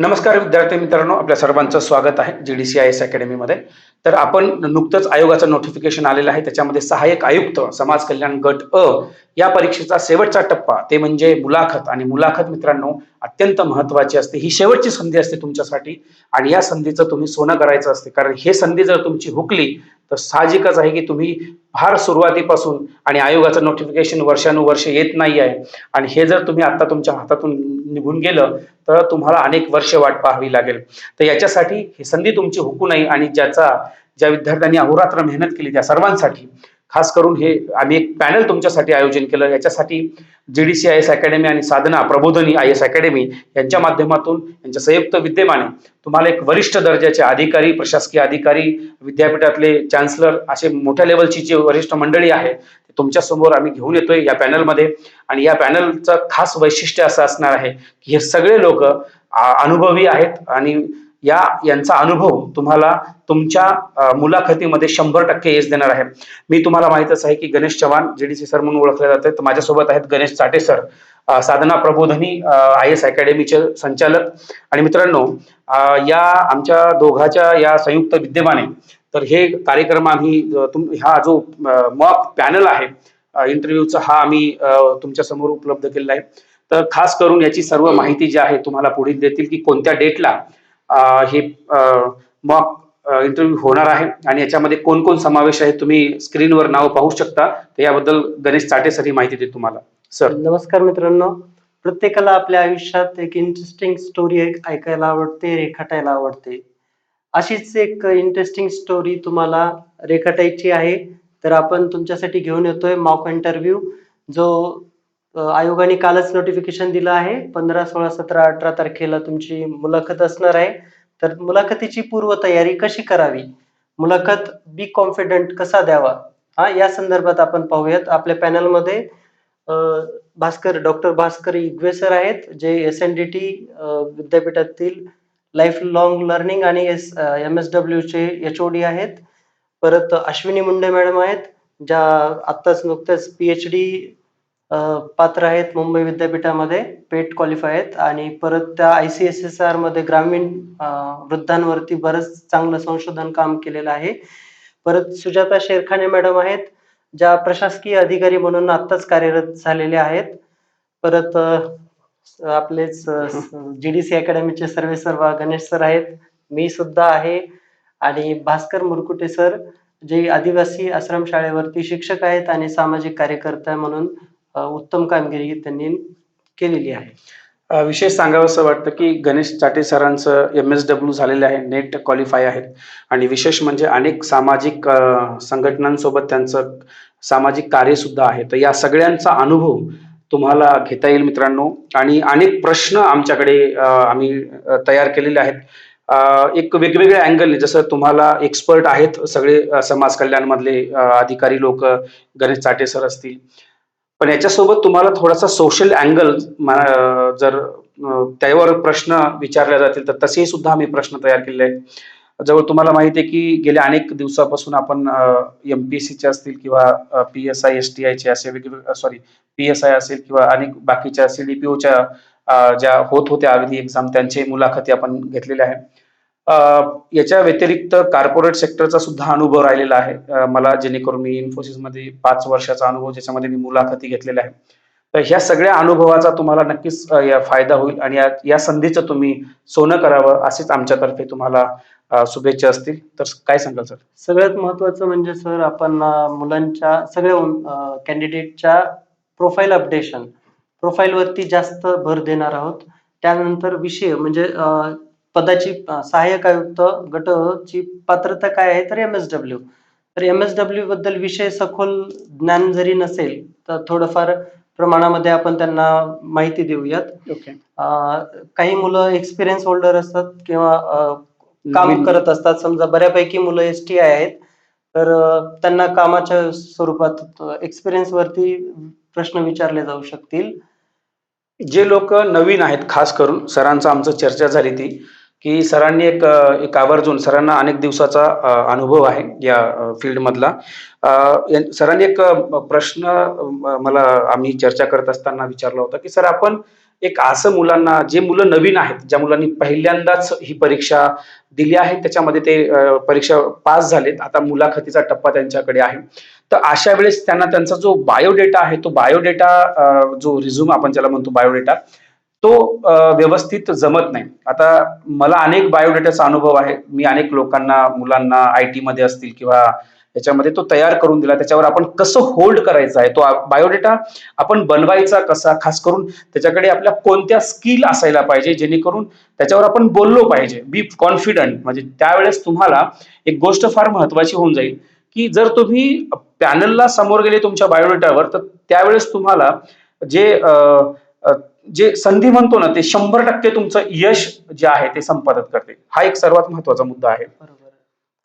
नमस्कार विद्यार्थी मित्रांनो. आपल्या सर्वांचं स्वागत आहे G D C I S अकॅडमीमध्ये तर आपण नुकतंच आयोगाचं नोटिफिकेशन आलेलं आहे. त्याच्यामध्ये सहाय्यक आयुक्त समाज कल्याण गट अ या परीक्षेचा शेवटचा टप्पा ते म्हणजे मुलाखत. आणि मुलाखत मित्रांनो अत्यंत महत्वाची असते. ही शेवटची संधी असते तुमच्यासाठी. आणि या संधीचं तुम्ही सोनं करायचं असते. कारण हे संधी जर तुमची हुकली तर साहजिकच आहे की तुम्ही फार सुरुवातीपासून आणि आयोगाचं नोटिफिकेशन वर्षानुवर्ष येत नाही आहे. आणि हे जर तुम्ही आता तुमच्या हातातून निघून गेलं तर तुम्हाला अनेक वर्ष वाट पाहावी लागेल. तर याच्यासाठी ही संधी तुमची हुकू नये आणि ज्याचा ज्या विद्यार्थ्यांनी अहोरात्र मेहनत केली त्या सर्वांसाठी खास करून हे आम्ही एक पॅनल तुमच्यासाठी आयोजन केलं. याच्यासाठी G D C I S academy आणि Sadhana Prabodhini I S academy यांच्या माध्यमातून यांच्या संयुक्त विद्यमाने तुम्हाला एक वरिष्ठ दर्जाचे अधिकारी प्रशासकीय अधिकारी विद्यापीठातले चान्सलर असे मोठ्या लेवलची जी वरिष्ठ मंडळी आहे तुमच्यासमोर आम्ही घेऊन येतोय या पॅनलमध्ये आणि या पॅनलचं खास वैशिष्ट्य असं असणार आहे की हे सगळे लोक अनुभवी आहेत आणि या यांचा अनुभव तुम्हाला तुमच्या मुलाखतीमध्ये शंभर टक्के येस देणार आहे. मी तुम्हाला माहितच आहे की गणेश चव्हाण जेडीसी सर म्हणून ओळखले जातात तर माझ्यासोबत आहेत Ganesh Chate sir Sadhana Prabodhini I S अकॅडमीचे संचालक. आणि मित्रांनो या आमच्या दोघाच्या या संयुक्त विद्यमाने तर हे कार्यक्रम आम्ही हा जो मॉक पॅनल आहे इंटरव्ह्यूचा हा आम्ही तुमच्यासमोर उपलब्ध केलेला आहे. तर खास करून याची सर्व माहिती जी आहे तुम्हाला पुढील देतील की कोणत्या डेटला हे मॉक इंटरव्ह्यू होणार आहे. आणि याच्यामध्ये कोण कोण समावेश आहे तुम्ही स्क्रीनवर नाव पाहू शकता. तर याबद्दल गणेश चाटे सर ही माहिती देत तुम्हाला. सर नमस्कार मित्रांनो. प्रत्येकाला आपल्या आयुष्यात एक इंटरेस्टिंग स्टोरी ऐकायला आवडते रेखाटायला आवडते. अशीच एक इंटरेस्टिंग स्टोरी तुम्हाला रेखाटायची आहे. तर आपण तुमच्यासाठी घेऊन येतोय मॉक इंटरव्ह्यू जो आयोगाने कालच नोटिफिकेशन दिलं आहे. पंधरा सोळा सतरा अठरा तारखेला तुमची मुलाखत असणार आहे. तर मुलाखतीची पूर्वतयारी कशी करावी? मुलाखत बी कॉन्फिडंट कसा द्यावा? हा या संदर्भात आपण पाहूयात. आपल्या पॅनलमध्ये भास्कर डॉक्टर भास्कर इगवे सर आहेत जे एस एन डी टी विद्यापीठातील लाईफ लॉंग लर्निंग आणि एस एम एस डब्ल्यू चे एच ओ डी आहेत. परत अश्विनी मुंडे मॅडम आहेत ज्या आत्ताच नुकत्याच पी एच डी पात्र आहेत मुंबई विद्यापीठामध्ये पेट क्वालिफाय आहेत आणि परत त्या आय सी एस एस आरमध्ये ग्रामीण वृद्धांवरती बरंच चांगलं संशोधन काम केलेलं आहे. परत सुजाता शेरखाने मॅडम आहेत ज्या प्रशासकीय अधिकारी म्हणून आत्ताच कार्यरत झालेले आहेत. परत आपलेच जी डी सी अकॅडमीचे सर्वे सर्व गणेश सर आहेत मी सुद्धा आहे. आणि भास्कर मुरकुटे सर जे आदिवासी आश्रम शाळेवरती शिक्षक आहेत आणि सामाजिक कार्यकर्ता म्हणून उत्तम कामगिरी त्यांनी केलेली आहे. विशेष सांगावं असं वाटतं की गणेश चाटे सरांचं एम एस डब्ल्यू झालेलं आहे नेट क्वालिफाय आहेत. आणि विशेष म्हणजे अनेक सामाजिक संघटनांसोबत त्यांचं सामाजिक कार्य सुद्धा आहे. तर या सगळ्यांचा अनुभव तुम्हाला घेता येईल मित्रांनो. आणि अनेक प्रश्न आमच्याकडे आम्ही तयार केलेले आहेत. एक वेगवेगळ्या अँगलने जसं तुम्हाला एक्सपर्ट आहेत सगळे समाज कल्याणमधले अधिकारी लोक गणेश चाटे सर असतील. पण याच्यासोबत तुम्हाला थोडासा सोशल अँगल जर त्यावर प्रश्न विचारले जातील तर तसेही सुद्धा आम्ही प्रश्न तयार केलेले आहेत. जवळ तुम्हाला माहिती आहे की गेल्या अनेक दिवसापासून आपण एम पी एस सीचे असतील किंवा P S I S T आयचे असे वेगवेगळे सॉरी पी एस आय असेल किंवा अनेक बाकीच्या सी डी पी ओच्या ज्या होत होत्या अगदी एक्झाम त्यांचे मुलाखती आपण घेतलेल्या आहे याच्या व्यतिरिक्त कॉर्पोरेट सेक्टरचा सुद्धा अनुभव राहिलेला आहे. मला जेणेकरून मी इन्फोसिसमध्ये पाच वर्षाचा अनुभव ज्याच्यामध्ये मी मुलाखती घेतलेल्या आहे तर ह्या सगळ्या अनुभवाचा तुम्हाला नक्कीच या फायदा होईल आणि या संधीचं तुम्ही सोनं करावं असेच आमच्यातर्फे तुम्हाला शुभेच्छा असतील. तर काय सांगाल सर? सगळ्यात महत्वाचं म्हणजे सर आपण मुलांच्या सगळ्या कॅन्डिडेटच्या प्रोफाईल अपडेशन प्रोफाईल वरती जास्त भर देणार आहोत. त्यानंतर विषय म्हणजे पदाची सहाय्यक आयुक्त गट अ ची पात्रता काय आहे तर एम एस डब्ल्यू तर एम एस डब्ल्यू बद्दल विषय सखोल ज्ञान जरी नसेल तर थोडंफार प्रमाणामध्ये आपण त्यांना माहिती देऊयात. काही मुलं एक्सपिरियन्स होल्डर असतात किंवा काम करत असतात. समजा बऱ्यापैकी मुलं एस टी आय आहेत. तर त्यांना कामाच्या स्वरूपात एक्सपिरियन्स वरती प्रश्न विचारले जाऊ शकतील. जे लोक नवीन आहेत खास करून सरांचं आमचं चर्चा झाली ती की सरांनी एक एक आवर्जून सरांना अनेक दिवसाचा अनुभव आहे या फील्डमधला. सरांनी एक प्रश्न मला आम्ही चर्चा करत असताना विचारला होता की सर आपण एक असं मुलांना जे मुलं नवीन आहेत ज्या मुलांनी पहिल्यांदाच ही परीक्षा दिली आहे त्याच्यामध्ये ते परीक्षा पास झालेत आता मुलाखतीचा टप्पा त्यांच्याकडे आहे. तर अशा वेळेस त्यांना त्यांचा जो बायोडेटा आहे तो बायोडेटा जो रिझ्यूम आपण ज्याला म्हणतो बायोडेटा तो व्यवस्थित जमत नाही. आता मला अनेक बायोडेटाचा अनुभव आहे. मी अनेक लोकांना मुलांना आय टी मध्ये असतील किंवा त्याच्यामध्ये तो तयार करून दिला. त्याच्यावर आपण कसं होल्ड करायचा आहे? तो बायोडेटा आपण बनवायचा कसा? खास करून त्याच्याकडे आपल्या कोणत्या स्किल असायला पाहिजे? जेणेकरून त्याच्यावर आपण बोललो पाहिजे. बी कॉन्फिडंट म्हणजे त्यावेळेस तुम्हाला एक गोष्ट फार महत्वाची होऊन जाईल की जर तुम्ही पॅनलला समोर गेले तुमच्या बायोडेटावर तर त्यावेळेस तुम्हाला जे जे संधी म्हणतो ना ते शंभर टक्के तुमचं यश जे आहे ते संपादित करते. हा एक सर्वात महत्त्वाचा मुद्दा आहे. बरोबर.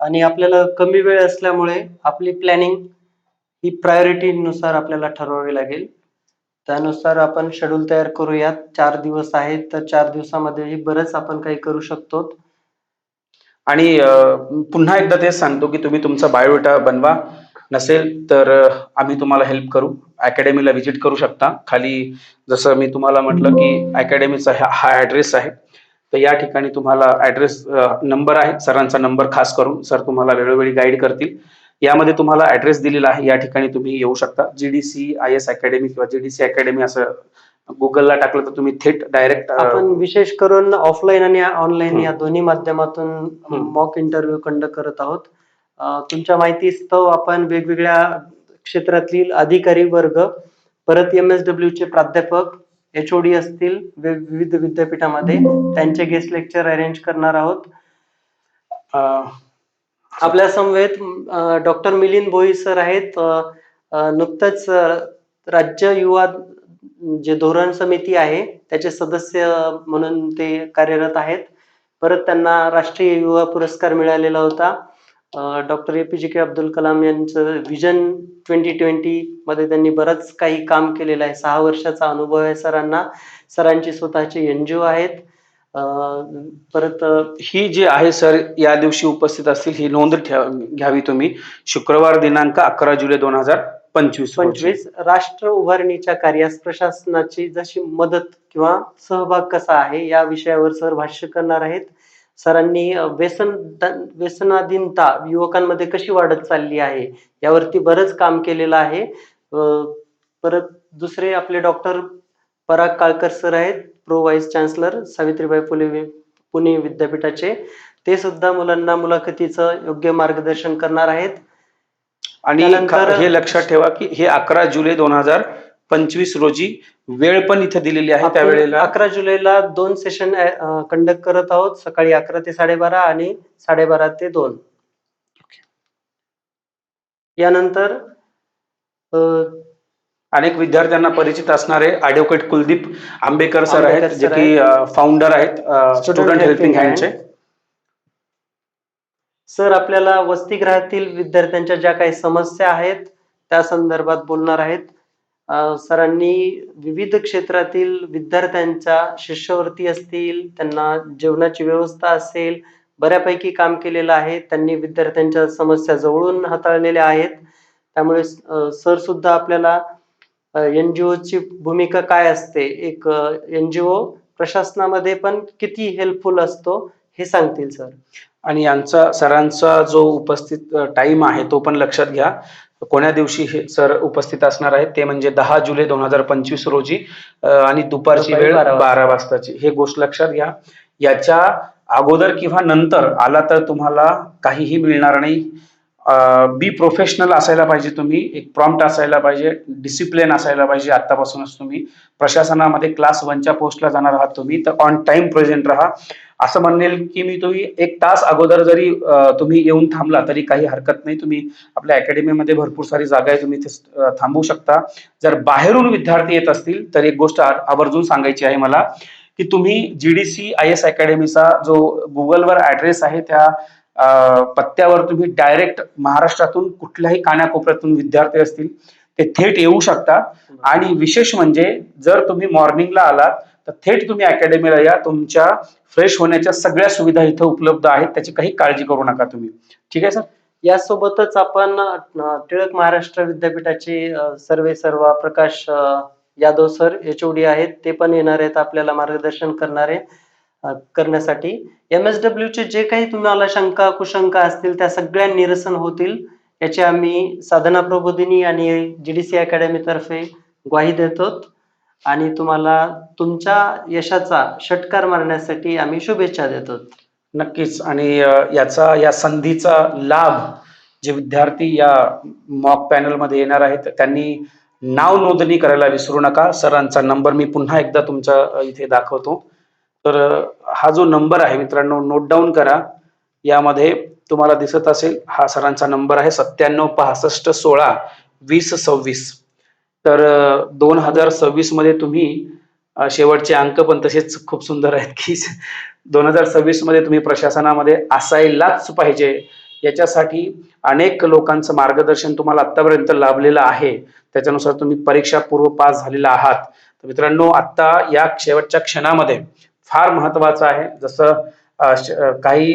आणि आपल्याला कमी वेळ असल्यामुळे आपली प्लॅनिंग ही प्रायोरिटी नुसार आपल्याला ठरवावी लागेल. त्यानुसार आपण शेड्यूल तयार करूयात. चार दिवस आहेत तर चार दिवसामध्ये बरंच आपण काही करू शकतो. आणि पुन्हा एकदा तेच सांगतो की तुम्ही तुमचा बायोडेटा बनवा. नसेल तर आम्ही तुम्हाला हेल्प करू. अकॅडमीला व्हिजिट करू शकता. खाली जसं मी तुम्हाला म्हटलं की अकॅडमीचा हा ऍड्रेस आहे. तर या ठिकाणी तुम्हाला ऍड्रेस नंबर आहे. सरांचा नंबर खास करून सर तुम्हाला वेळोवेळी गाईड करतील. यामध्ये तुम्हाला ऍड्रेस दिलेला आहे. या ठिकाणी तुम्ही येऊ शकता. जीडीसी आय एस अकॅडमी किंवा जीडीसी अकॅडमी असं गुगलला टाकलं तर तुम्ही थेट डायरेक्ट आपण विशेष करून ऑफलाईन आणि ऑनलाईन. या दोन्ही माध्यमातून. मॉक इंटरव्ह्यू कंडक्ट करत आहोत. तुमच्या माहितीस्तव आपण वेगवेगळ्या क्षेत्रातील अधिकारी वर्ग परत एम एस डब्ल्यू चे प्राध्यापक एच ओ डी असतील विविध विद्यापीठामध्ये त्यांचे गेस्ट लेक्चर अरेंज करणार आहोत. आपल्या समवेत डॉक्टर मिलिंद भोई सर आहेत. नुकतंच राज्य युवा जे धोरण समिती आहे त्याचे सदस्य म्हणून ते कार्यरत आहेत. परत त्यांना राष्ट्रीय युवा पुरस्कार मिळालेला होता. डॉक्टर ए पी जे के अब्दुल कलाम यांचं विजन ट्वेंटी ट्वेंटी मध्ये त्यांनी बरंच काही काम केलेलं आहे. सहा वर्षाचा अनुभव आहे सरांना. सरांची स्वतःची एनजीओ आहेत. अ, परत अ, ही जी आहे सर या दिवशी उपस्थित असतील ही नोंद ठेव- घ्यावी तुम्ही. शुक्रवार दिनांक अकरा जुलै दोन हजार पंचवीस. पंचवीस. राष्ट्र उभारणीच्या कार्यास प्रशासनाची जशी मदत किंवा सहभाग कसा आहे या विषयावर सर भाष्य करणार आहेत. सरांनी व्यसन व्यसनाधीनता युवकांमध्ये कशी वाढत चालली आहे यावरती बरंच काम केलेलं आहे. परत दुसरे आपले डॉक्टर पराग काळकर सर आहेत pro vice chancellor Savitribai Phule Pune विद्यापीठाचे. ते सुद्धा मुलांना मुलाखतीचं योग्य मार्गदर्शन करणार आहेत. आणि हे लक्षात ठेवा की हे अकरा जुलै दोन हजार पंचवीस रोजी वेळ पण इथे दिलेली आहे त्यावेळेला. अकरा जुलैला दोन सेशन कंडक्ट करत आहोत. सकाळी अकरा ते साडेबारा आणि साडेबारा ते दोन. यानंतर अनेक विद्यार्थ्यांना परिचित असणारे ॲडव्होकेट कुलदीप आंबेकर सर आहेत जे की फाउंडर आहेत स्टुडंट हेल्पिंग हँडचे सर आपल्याला वसतिगृहातील विद्यार्थ्यांच्या ज्या काही समस्या आहेत त्या संदर्भात बोलणार आहेत. सरांनी विविध क्षेत्रातील विद्यार्थ्यांच्या शिष्यवृत्ती असतील त्यांना जेवणाची व्यवस्था असेल बऱ्यापैकी काम केलेलं आहे त्यांनी विद्यार्थ्यांच्या समस्या जवळून हाताळलेल्या आहेत. त्यामुळे सर सुद्धा आपल्याला एनजीओ ची भूमिका काय असते एक एनजीओ प्रशासनामध्ये पण किती हेल्पफुल असतो हे सांगतील सर. आणि यांचा सरांचा जो उपस्थित टाइम आहे तो पण लक्षात घ्या. कोण्या दिवशी हे सर उपस्थित असणार आहेत? ते म्हणजे दहा जुलै दोन हजार पंचवीस रोजी आणि दुपारची दुपारी वेळ. बारा वाजताची. हे गोष्ट लक्षात घ्या. याच्या अगोदर किंवा नंतर आला तर तुम्हाला काहीही मिळणार नाही. बी प्रोफेशनल असायला पाहिजे तुम्ही. एक प्रॉम्प्ट असायला पाहिजे. डिसिप्लिन असायला पाहिजे आतापासूनच तुम्ही. प्रशासनामध्ये क्लास वनच्या पोस्टला जाणार आहात तुम्ही. तर ऑन टाइम प्रेझेंट राहा. असं म्हणेल की मी तुम्ही एक तास अगोदर जरी तुम्ही येऊन थांबला तरी काही हरकत नाही. तुम्ही आपल्या अकॅडमीमध्ये भरपूर सारी जागा आहे. तुम्ही इथे थांबू शकता. जर बाहेरून विद्यार्थी येत असतील तर एक गोष्ट आवर्जून सांगायची आहे मला की तुम्ही जीडीसी आय एस अकॅडमीचा जो गुगलवर ऍड्रेस आहे त्या पत्त्यावर तुम्ही डायरेक्ट महाराष्ट्रातून कुठल्याही कानाकोपऱ्यातून विद्यार्थी असतील ते थेट येऊ शकता. आणि विशेष म्हणजे जर तुम्ही मॉर्निंगला आलात तर थेट तुम्ही अकॅडमीला या. तुमच्या फ्रेश होण्याच्या सगळ्या सुविधा इथं उपलब्ध आहेत. त्याची काही काळजी करू नका तुम्ही. ठीक आहे सर? यासोबतच आपण टिळक महाराष्ट्र विद्यापीठाचे सर्वे सर्वा Prakash Yadav sir H O D आहेत. ते पण येणार आहेत आपल्याला मार्गदर्शन करणारे. करण्यासाठी. एम एस डब्ल्यू चे जे काही तुम्हाला शंका कुशंका असतील त्या सगळ्या निरसन होतील याची आम्ही साधना प्रबोधिनी आणि जीडीसी सी तर्फे ग्वाही देतो. आणि तुम्हाला तुमच्या यशाचा षटकार मारण्यासाठी आम्ही शुभेच्छा देतो. नक्कीच. आणि याचा या संधीचा लाभ जे विद्यार्थी या मॉक पॅनलमध्ये येणार आहेत त्यांनी नाव नोंदणी करायला विसरू नका. सरांचा नंबर मी पुन्हा एकदा तुमच्या इथे दाखवतो. तर हा जो नंबर आहे मित्रांनो नोट डाऊन करा. यामध्ये तुम्हाला दिसत असेल हा सरांचा नंबर आहे सत्त्याण्णव पासष्ट सोळा वीस सव्वीस. तर दोन हजार सव्वीसमध्ये तुम्ही शेवटचे अंक पण तसेच खूप सुंदर आहेत की दोन हजार सव्वीसमध्ये तुम्ही प्रशासनामध्ये असायलाच पाहिजे. याच्यासाठी अनेक लोकांचं मार्गदर्शन तुम्हाला आतापर्यंत लाभलेलं आहे. त्याच्यानुसार तुम्ही परीक्षा पूर्व पास झालेला आहात. तर मित्रांनो आत्ता या शेवटच्या क्षणामध्ये फार महत्वाचं आहे. जसं काही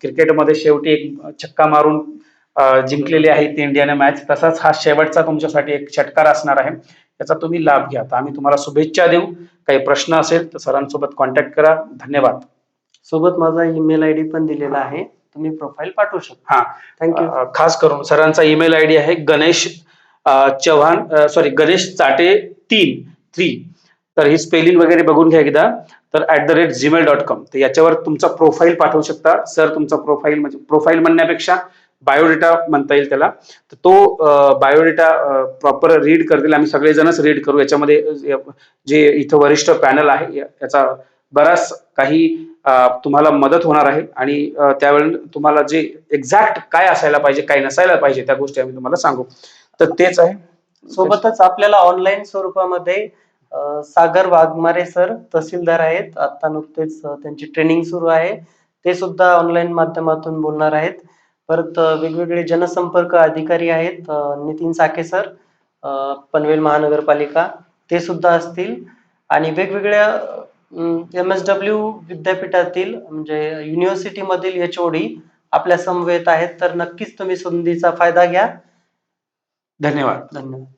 क्रिकेटमध्ये शेवटी एक छक्का मारून जिंकलेली आहे ती इंडियाने मॅच तसाच हा शेवटचा तुमच्यासाठी एक षटकार असणार आहे. याचा तुम्ही लाभ घ्या. तर आम्ही तुम्हाला शुभेच्छा देऊ. काही प्रश्न असेल तर सरांसोबत कॉन्टॅक्ट करा. धन्यवाद. सोबत माझा ईमेल आय डी पण दिलेला आहे. तुम्ही प्रोफाईल पाठवू शकता. हा. थँक्यू खास करून सरांचा ईमेल आय डी आहे गणेश चव्हाण सॉरी गणेश चाटे तीन थ्री तर ही स्पेलिंग वगैरे बघून घ्या एकदा. तर at the rate Gmail dot com तर याच्यावर तुमचा प्रोफाईल पाठवू शकता. सर तुमचा प्रोफाईल म्हणजे प्रोफाईल म्हणण्यापेक्षा बायोडेटा म्हणता येईल त्याला. तर तो बायोडेटा प्रॉपर रीड करतील. आम्ही सगळेजणच रीड करू. याच्यामध्ये जे इथं वरिष्ठ पॅनल आहे याचा बराच काही तुम्हाला मदत होणार आहे. आणि त्यावेळी त्यावेळेला तुम्हाला जे एक्झॅक्ट काय असायला पाहिजे काय नसायला पाहिजे त्या गोष्टी आम्ही तुम्हाला सांगू. तर तेच आहे. सोबतच आपल्याला ऑनलाईन स्वरूपामध्ये सागर वाघमारे सर तहसीलदार आहेत. आता नुकतेच त्यांची ट्रेनिंग सुरू आहे. ते सुद्धा ऑनलाईन माध्यमातून बोलणार आहेत. परत वेगवेगळे जनसंपर्क अधिकारी आहेत. नितीन साखे सर पनवेल महानगरपालिका ते सुद्धा असतील. आणि वेगवेगळ्या एम एस डब्ल्यू विद्यापीठातील म्हणजे युनिव्हर्सिटी मधील एच ओ डी आपल्या समवेत आहेत. तर नक्कीच तुम्ही संधीचा फायदा घ्या. धन्यवाद. धन्यवाद.